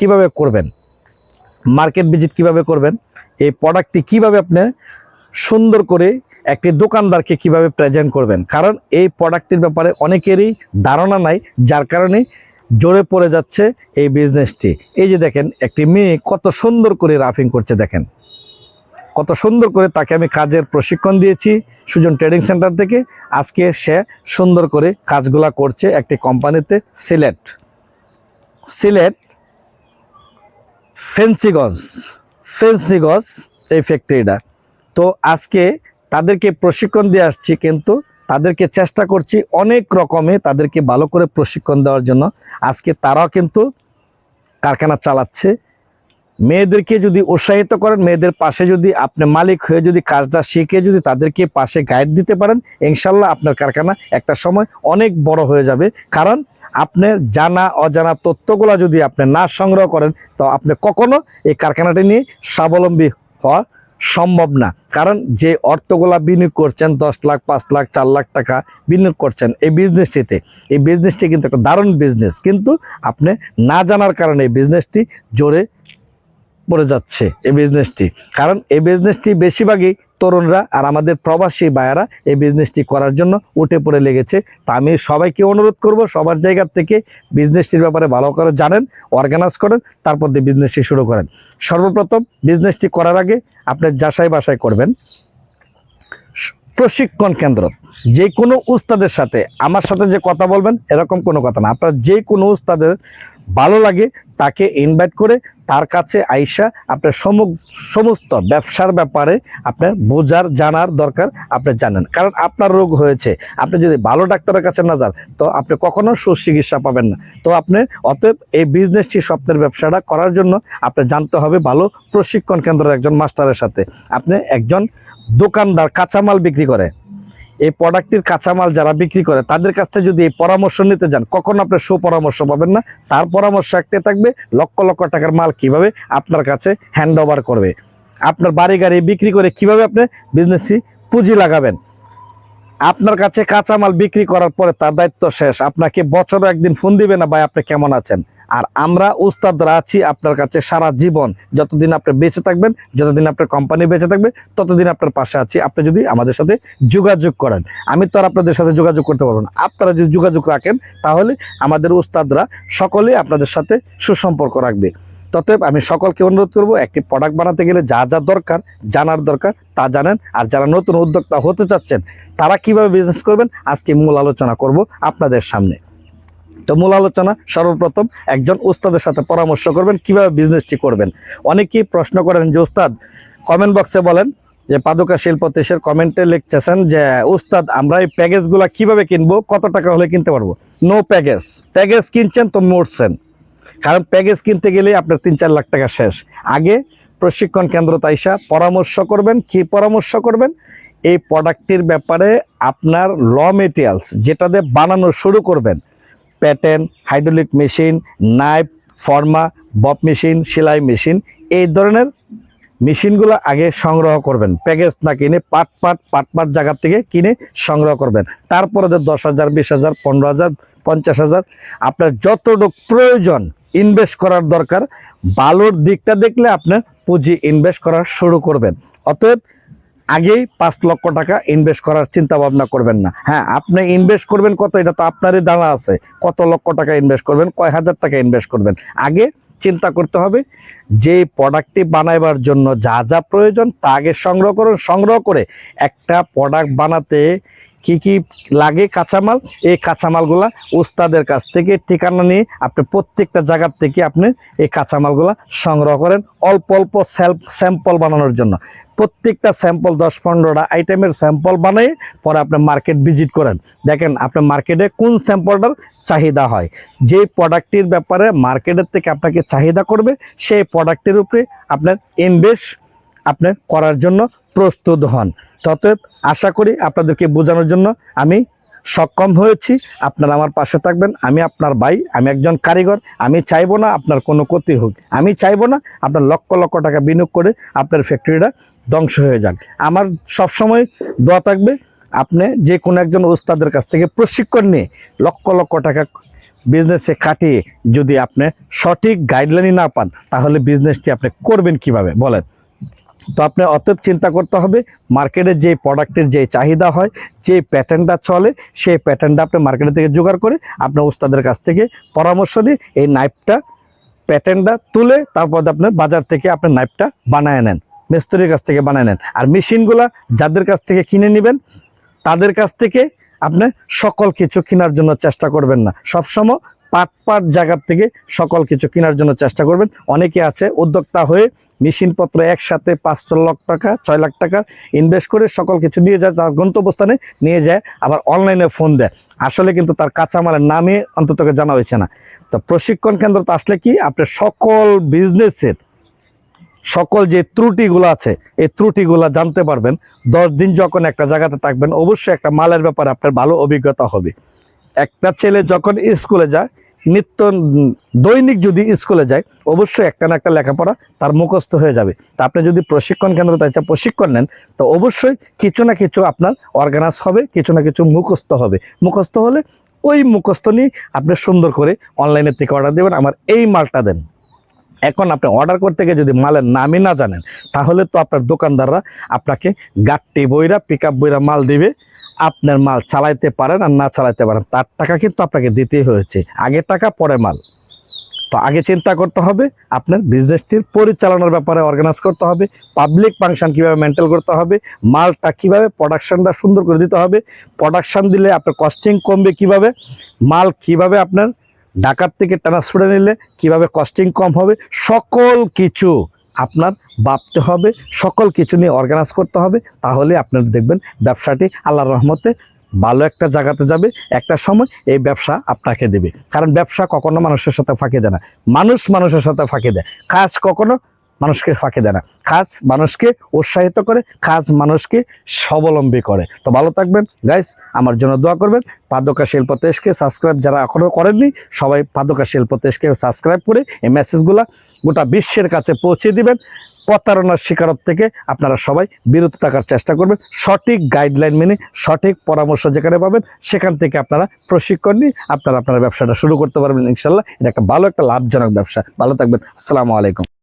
কীভাবে করবেন? Market visit কীভাবে করবেন? এই প্রোডাক্টটি কীভাবে আপনি সুন্দর করে একটি দোকানদারকে কীভাবে প্রেজেন্ট করবেন? কারণ এই প্রোডাক্টটির ব্যাপারে অনেকেরই ধারণা নাই, যার কারণে জোরে পড়ে যাচ্ছে এই বিজনেসটি এই যে দেখেন, একটি মেয়ে কত সুন্দর করে রাফিং করছে দেখেন। কত সুন্দর করে তাকে আমি কাজের প্রশিক্ষণ দিয়েছি সুজন ট্রেডিং সেন্টার থেকে। আজকে সে সুন্দর করে কাজগুলা করছে একটি কোম্পানিতে সিলেট। সিলেট ফেন্সিগঞ্জ ফেন্সিগঞ্জ এই ফ্যাক্টরিটা তো আজকে তাদেরকে প্রশিক্ষণ দিয়ে আসছি, কিন্তু তাদেরকে চেষ্টা করছি অনেক রকমে তাদেরকে ভালো করে প্রশিক্ষণ দেওয়ার জন্য। আজকে তারাও কিন্তু কারখানা চালাচ্ছে মেয়েদেরকে যদি উৎসাহিত করেন, মেয়েদের পাশে যদি আপনি মালিক হয়ে যদি কাজটা শিখে যদি তাদেরকে পাশে গাইড দিতে পারেন, ইনশাল্লাহ আপনার কারখানা একটা সময় অনেক বড় হয়ে যাবে। কারণ আপনার জানা, অজানা তথ্যগুলো যদি আপনি না সংগ্রহ করেন, তো আপনি কখনো এই কারখানাটি নিয়ে স্বাবলম্বী হওয়া সম্ভব না। কারণ যে অর্থগুলা বিনিয়োগ করছেন, দশ লাখ, পাঁচ লাখ, চার লাখ টাকা বিনিয়োগ করছেন এই বিজনেসটিতে এই বিজনেসটি কিন্তু একটা দারুণ বিজনেস কিন্তু আপনি না জানার কারণে এই বিজনেসটি জোরে পড়ে যাচ্ছে এই বিজনেসটি কারণ এই বিজনেসটি বেশিরভাগই তরুণরা আর আমাদের প্রবাসী বায়ারা এই বিজনেসটি করার জন্য উঠে পড়ে লেগেছে। তা আমি সবাইকে অনুরোধ করব, সবার জায়গা থেকে বিজনেসটির ব্যাপারে ভালো করে জানেন অর্গানাইজ করেন, তারপর দিয়ে বিজনেসটি শুরু করেন। সর্বপ্রথম বিজনেসটি করার আগে আপনি যাচাই বাসাই করবেন। প্রশিক্ষণ কেন্দ্র। যে কোনো উস্তাদের সাথে আমার সাথে যে কথা বলবেন, এরকম কোনো কথা না। আপনার যে কোনো উস্তাদের ভালো লাগে, তাকে ইনভাইট করে তার কাছে আইসা আপনার সমু- সমস্ত ব্যবসার ব্যাপারে আপনার বোঝার, জানার দরকার আপনি জানেন। কারণ আপনার রোগ হয়েছে, আপনি যদি ভালো ডাক্তারের কাছে না যান, তো আপনি কখনো সুচিকিৎসা পাবেন না। তো আপনি অতএব এই বিজনেসটি স্বপ্নের ব্যবসাটা করার জন্য আপনি জানতে হবে ভালো প্রশিক্ষণ কেন্দ্রের একজন মাস্টারের সাথে। আপনি একজন দোকানদার, কাঁচামাল বিক্রি করে। এই প্রোডাক্টটির কাঁচামাল যারা বিক্রি করে, তাদের কাছ থেকে যদি এই পরামর্শ নিতে যান, কখনো আপনি সুপরামর্শ পাবেন না। তার পরামর্শ একটাই থাকবে, লক্ষ লক্ষ টাকার মাল কীভাবে আপনার কাছে হ্যান্ড করবে। আপনার বাড়ি গাড়ি বিক্রি করে কীভাবে আপনি বিজনেসই পুঁজি লাগাবেন। আপনার কাছে কাঁচামাল বিক্রি করার পরে তার দায়িত্ব শেষ। আপনাকে বছরে একদিন ফোন দিবে না, ভাই, আপনি কেমন আছেন? আর আমরা উস্তাদরা আছি আপনার কাছে সারা জীবন। যতদিন আপনি বেঁচে থাকবেন, যতদিন আপনার কোম্পানি বেঁচে থাকবে, ততদিন আপনার পাশে আছি। আপনি যদি আমাদের সাথে যোগাযোগ করেন, আমি তো আর আপনাদের সাথে যোগাযোগ করতে পারব না। আপনারা যদি যোগাযোগ রাখেন, তাহলে আমাদের উস্তাদরা সকলে আপনাদের সাথে সুসম্পর্ক রাখবে। ততএব আমি সকলকে অনুরোধ করব, একটি প্রোডাক্ট বানাতে গেলে যা যা দরকার, জানার দরকার, তা জানেন। আর যারা নতুন উদ্যোক্তা হতে চাচ্ছেন, তারা কীভাবে বিজনেস করবেন, আজকে মূল আলোচনা করব আপনাদের সামনে। তো মূল আলোচনা, সর্বপ্রথম একজন উস্তাদের সাথে পরামর্শ করবেন, কীভাবে বিজনেসটি করবেন। অনেকেই প্রশ্ন করেন যে, উস্তাদ কমেন্ট বক্সে বলেন যে, পাদুকা শিল্প দেশের কমেন্টে লিখতেছেন যে, উস্তাদ, আমরা এই প্যাকেজগুলো কীভাবে কিনবো? কত টাকা হলে কিনতে পারব? নো প্যাকেজ প্যাকেজ কিনছেন তো মরছেন। কারণ প্যাকেজ কিনতে গেলে আপনার তিন চার লাখ টাকা শেষ। আগে প্রশিক্ষণ কেন্দ্র তাইসা পরামর্শ করবেন, কি পরামর্শ করবেন? এই প্রোডাক্টটির ব্যাপারে আপনার ল মেটেরিয়ালস যেটা দিয়ে বানানো শুরু করবেন। প্যাটেন হাইড্রোলিক মেশিন, নাইফ, ফর্মা বপ মেশিন, সেলাই মেশিন, এই ধরনের মেশিনগুলো আগে সংগ্রহ করবেন। প্যাকেজ না কিনে পাট পাট পাট পাট জায়গার থেকে কিনে সংগ্রহ করবেন। তারপরে দশ হাজার, বিশ হাজার, পনেরো হাজার, পঞ্চাশ হাজার, আপনার যতটুকু প্রয়োজন ইনভেস্ট করার দরকার। ভালোর দিকটা দেখলে আপনার পুঁজি ইনভেস্ট করা শুরু করবেন। অতএব আগেই পাঁচ লক্ষ টাকা ইনভেস্ট করার চিন্তা ভাবনা করবেন না। হ্যাঁ আপনি ইনভেস্ট করবেন কত? এটা তো আপনারই জানা আছে। কত লক্ষ টাকা ইনভেস্ট করবেন? কয় হাজার টাকা ইনভেস্ট করবেন? আগে চিন্তা করতে হবে যে প্রোডাক্টটি বানাইবার জন্য যা যা প্রয়োজন তা আগে সংগ্রহ করুন। সংগ্রহ করে একটা প্রোডাক্ট বানাতে কি কি লাগে কাঁচামাল, এই কাঁচামালগুলা উস্তাদের কাছ থেকে ঠিকানা নিয়ে আপনি প্রত্যেকটা জায়গার থেকে আপনি এই কাঁচামালগুলা সংগ্রহ করেন অল্প অল্প স্যাম্পল বানানোর জন্য। প্রত্যেকটা স্যাম্পল দশ পনেরোটা আইটেমের স্যাম্পল বানিয়ে পরে আপনি মার্কেট ভিজিট করেন। দেখেন, আপনি মার্কেটে কোন স্যাম্পলটার চাহিদা হয়? যে প্রোডাক্টটির ব্যাপারে মার্কেটের থেকে আপনাকে চাহিদা করবে, সেই প্রোডাক্টের উপরে আপনার ইনভেস্ট আপনার করার জন্য প্রস্তুত হন। ততএব আশা করি আপনাদেরকে বোঝানোর জন্য আমি সক্ষম হয়েছি। আপনারা আমার পাশে থাকবেন। আমি আপনার ভাই, আমি একজন কারিগর। আমি চাইব না আপনার কোনো ক্ষতি হোক। আমি চাইব না আপনার লক্ষ লক্ষ টাকা বিনিয়োগ করে আপনার ফ্যাক্টরিটা ধ্বংস হয়ে যাক। আমার সবসময় দোয়া থাকবে, আপনি যে কোনো একজন ওস্তাদের কাছ থেকে প্রশিক্ষণ নিয়ে লক্ষ লক্ষ টাকা বিজনেসে খাটিয়ে যদি আপনি সঠিক গাইডলাইনই না পান, তাহলে বিজনেসটি আপনি করবেন কীভাবে? বলেন। তো আপনি অতএব চিন্তা করতে হবে মার্কেটে যে প্রোডাক্টের যে চাহিদা হয়, যে প্যাটার্নটা চলে, সেই প্যাটার্নটা আপনি মার্কেটে থেকে জোগাড় করে আপনার ওস্তাদের কাছ থেকে পরামর্শ নিয়ে এই নাইফটা প্যাটার্নটা তুলে তারপর আপনার বাজার থেকে আপনার নাইফটা বানায় নেন, মিস্ত্রির কাছ থেকে বানায় নেন। আর মেশিনগুলা যাদের কাছ থেকে কিনে নেবেন, তাদের কাছ থেকে আপনি সকল কিছু কেনার জন্য চেষ্টা করবেন না। সবসময় পাট পাট জায়গার থেকে সকল কিছু কেনার জন্য চেষ্টা করবেন। অনেকে আছে উদ্যোক্তা হয়ে মেশিনপত্র একসাথে পাঁচ ছ লাখ টাকা, ছয় লাখ টাকা ইনভেস্ট করে সকল কিছু নিয়ে যায়, তার গন্তব্যস্থানে নিয়ে যায়, আবার অনলাইনে ফোন দেয়। আসলে কিন্তু তার কাঁচামালের নামে অন্তত জানা হয়েছে না। তো প্রশিক্ষণ কেন্দ্র তো আসলে কি? আপনি সকল বিজনেসের সকল যে ত্রুটিগুলো আছে, এই ত্রুটিগুলো জানতে পারবেন। দশ দিন যখন একটা জায়গাতে থাকবেন, অবশ্যই একটা মালের ব্যাপারে আপনার ভালো অভিজ্ঞতা হবে। একটা ছেলে যখন স্কুলে যায় নিত্য দৈনিক যদি স্কুলে যায়, অবশ্যই একটা না একটা লেখাপড়া তার মুখস্থ হয়ে যাবে। তা আপনি যদি প্রশিক্ষণ কেন্দ্র তাই প্রশিক্ষণ নেন, তো অবশ্যই কিছু না কিছু আপনার অর্গানাইজ হবে, কিছু না কিছু মুখস্থ হবে। মুখস্থ হলে ওই মুখস্থ নিয়ে আপনি সুন্দর করে অনলাইনের থেকে অর্ডার দেবেন, আমার এই মালটা দেন। এখন আপনি অর্ডার করতে গিয়ে যদি মালের নামই না জানেন, তাহলে তো আপনার দোকানদাররা আপনাকে গাট্টি বইরা পিক আপ বইরা মাল দিবে আপনার মাল চালাইতে পারেন আর না চালাইতে পারেন, তার টাকা কিন্তু আপনাকে দিতেই হয়েছে। আগে টাকা পরে মাল। তো আগে চিন্তা করতে হবে, আপনার বিজনেসটির পরিচালনার ব্যাপারে অর্গানাইজ করতে হবে পাবলিক ফাংশন কীভাবে মেনটেন করতে হবে, মালটা কীভাবে প্রোডাকশানটা সুন্দর করে দিতে হবে প্রোডাকশান দিলে আপনার কস্টিং কমবে কীভাবে, মাল কীভাবে আপনার ঢাকার থেকে ট্রান্সফারে নিলে কীভাবে কস্টিং কম হবে, সকল কিছু আপনার ভাবতে হবে, সকল কিছু নিয়ে অর্গানাইজ করতে হবে, তাহলে আপনার দেখবেন ব্যবসাটি আল্লাহর রহমতে ভালো একটা জায়গাতে যাবে, একটা সময় এই ব্যবসা আপনাকে দেবে। কারণ ব্যবসা কখনো মানুষের সাথে ফাঁকি দেয় না। মানুষ মানুষের সাথে ফাঁকি দেয়। কাজ কখনো মানুষকে ফাঁকি দেয় না। কাজ মানুষকে উৎসাহিত করে, কাজ মানুষকে স্বাবলম্বী করে। তো ভালো থাকবেন। গাইস আমার জন্য দোয়া করবেন। পাদকা শিল্প তেজকে সাবস্ক্রাইব যারা এখনও করেননি, সবাই পাদকা শিল্প তেজকে সাবস্ক্রাইব করে এই মেসেজগুলা গোটা বিশ্বের কাছে পৌঁছে দিবেন। প্রতারণার শিকারত থেকে আপনারা সবাই বিরত থাকার চেষ্টা করবেন। সঠিক গাইডলাইন মেনে সঠিক পরামর্শ যেখানে পাবেন, সেখান থেকে আপনারা প্রশিক্ষণ নিয়ে আপনারা আপনার ব্যবসাটা শুরু করতে পারবেন ইনশাল্লাহ। এটা একটা ভালো, একটা লাভজনক ব্যবসা। ভালো থাকবেন। আসসালামু আলাইকুম।